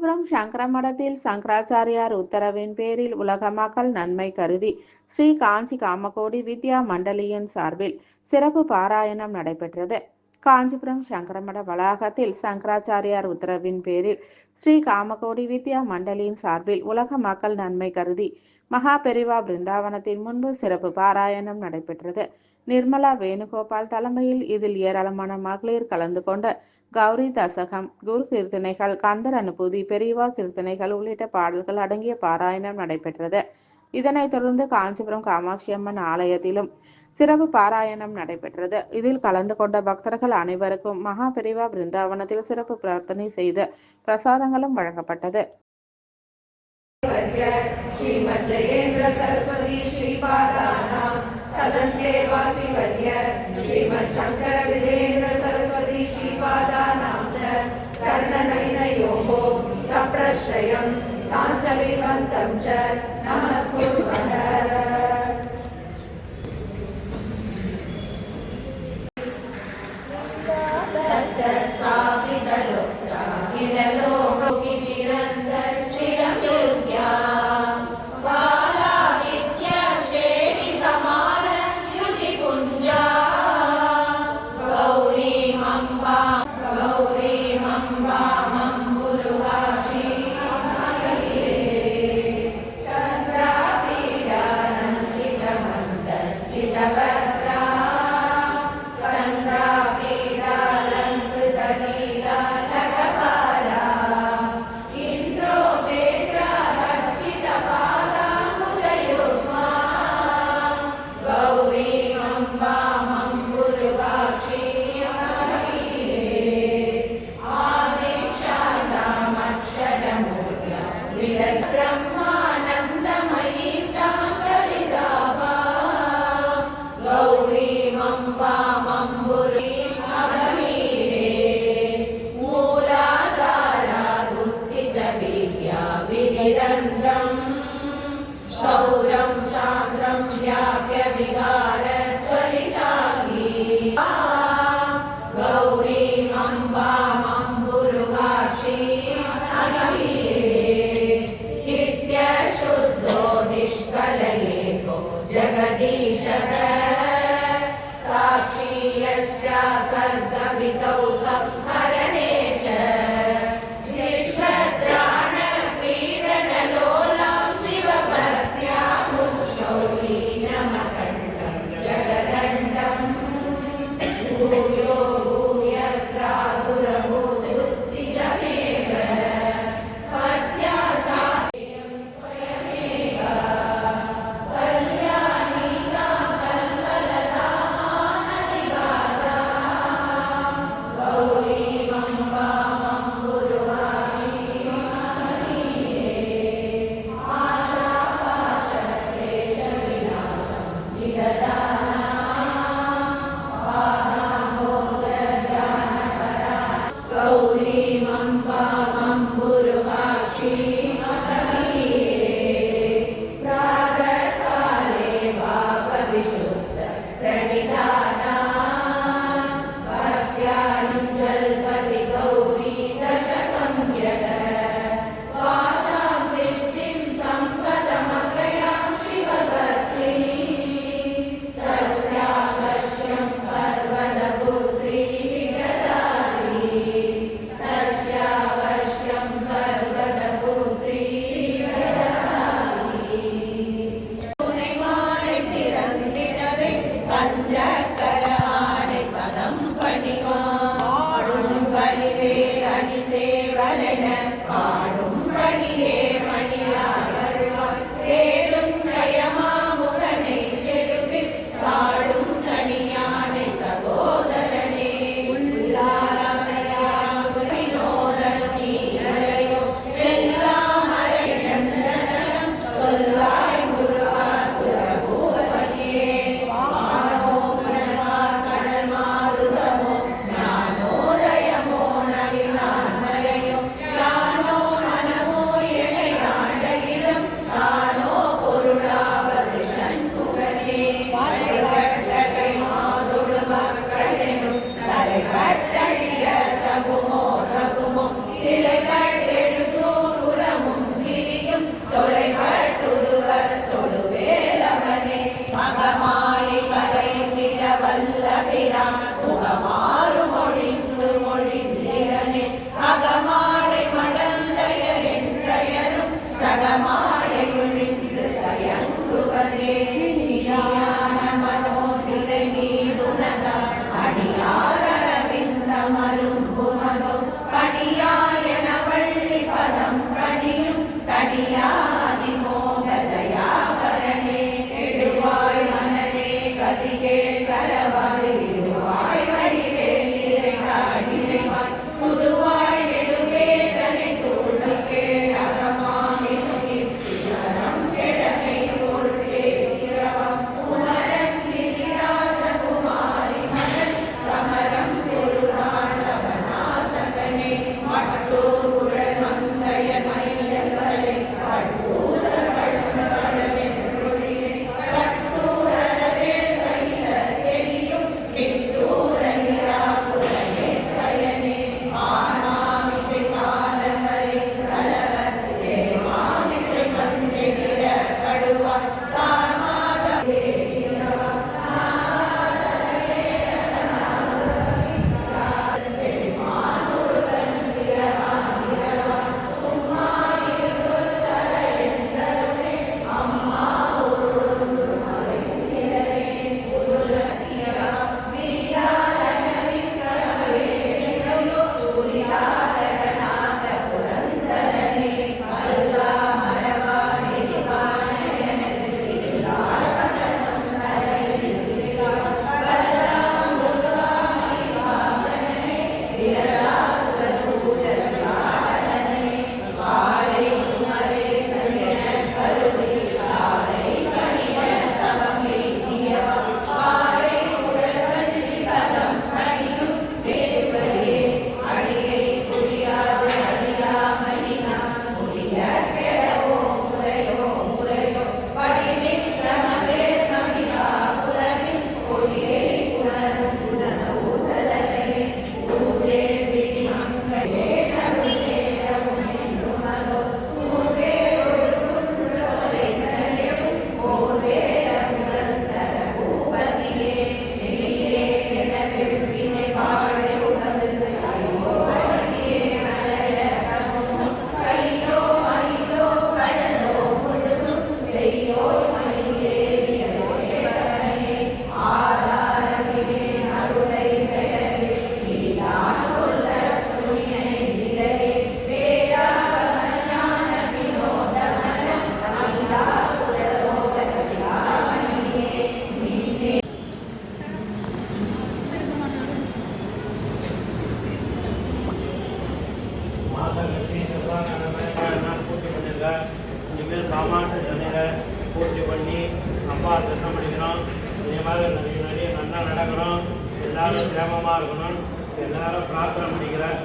காஞ்சிபுரம் சங்கர மடத்தில் சங்கராச்சாரியார் உத்தரவின் பேரில் உலக மக்கள் நன்மை கருதி ஸ்ரீ காஞ்சி காமகோடி வித்யா மண்டலியின் சார்பில் சிறப்பு பாராயணம் நடைபெற்றது. காஞ்சிபுரம் சங்கரமட வளாகத்தில் சங்கராச்சாரியார் உத்தரவின் பேரில் ஸ்ரீ காமகோடி வித்யா மண்டலியின் சார்பில் உலக மக்கள் நன்மை கருதி மகா பெரிவா பிருந்தாவனத்தின் முன்பு சிறப்பு பாராயணம் நடைபெற்றது. நிர்மலா வேணுகோபால் தலைமையில் இதில் ஏராளமான மகளிர் கலந்து கொண்ட கௌரி தசகம் குரு கீர்த்தனைகள் கந்தர் அனுபூதி பெரியவா கீர்த்தனைகள் உள்ளிட்ட பாடல்கள் அடங்கிய பாராயணம் நடைபெற்றது. இதனைத் தொடர்ந்து காஞ்சிபுரம் காமாட்சி அம்மன் ஆலயத்திலும் சிறப்பு பாராயணம் நடைபெற்றது. இதில் கலந்து கொண்ட பக்தர்கள் அனைவருக்கும் மகா பெரிவா பிருந்தாவனத்தில் சிறப்பு பிரார்த்தனை செய்து பிரசாதங்களும் வழங்கப்பட்டது. ஸ்ரீமத் சரஸ்வதி ஸ்ரீபாதா तदन्ते वासिवर्य श्रीमच्छङ्कर विजयेन्द्र सरस्वती श्रीपादानां च चरणनलिनयोः सप्रश्रयं साञ्चलिवन्तं च नमस्कुर्मः Brahma. सर्गवितौ संहरणे மாயையுள் நின்று தயங்குவதே ஞானமத லட்சுமி செவ்வாய் பூஜை இனிமேல் காமாட்ட சனியில பூஜை பண்ணி அம்மா தர்ஷனம் பண்ணிக்கிறோம் இதே மாதிரி நல்லா நடக்கிறோம் எல்லாரும் சேமமாக இருக்கணும் எல்லாரும் பிரார்த்தனை பண்ணிக்கிறேன்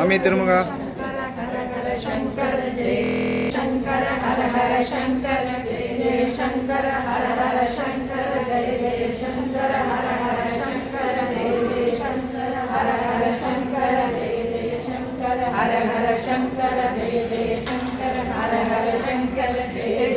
மம்மி திரும்புங்க. ஹர ஹர சங்கர ஜெய ஜெய சங்கர ஹர ஹர சங்கர ஜெய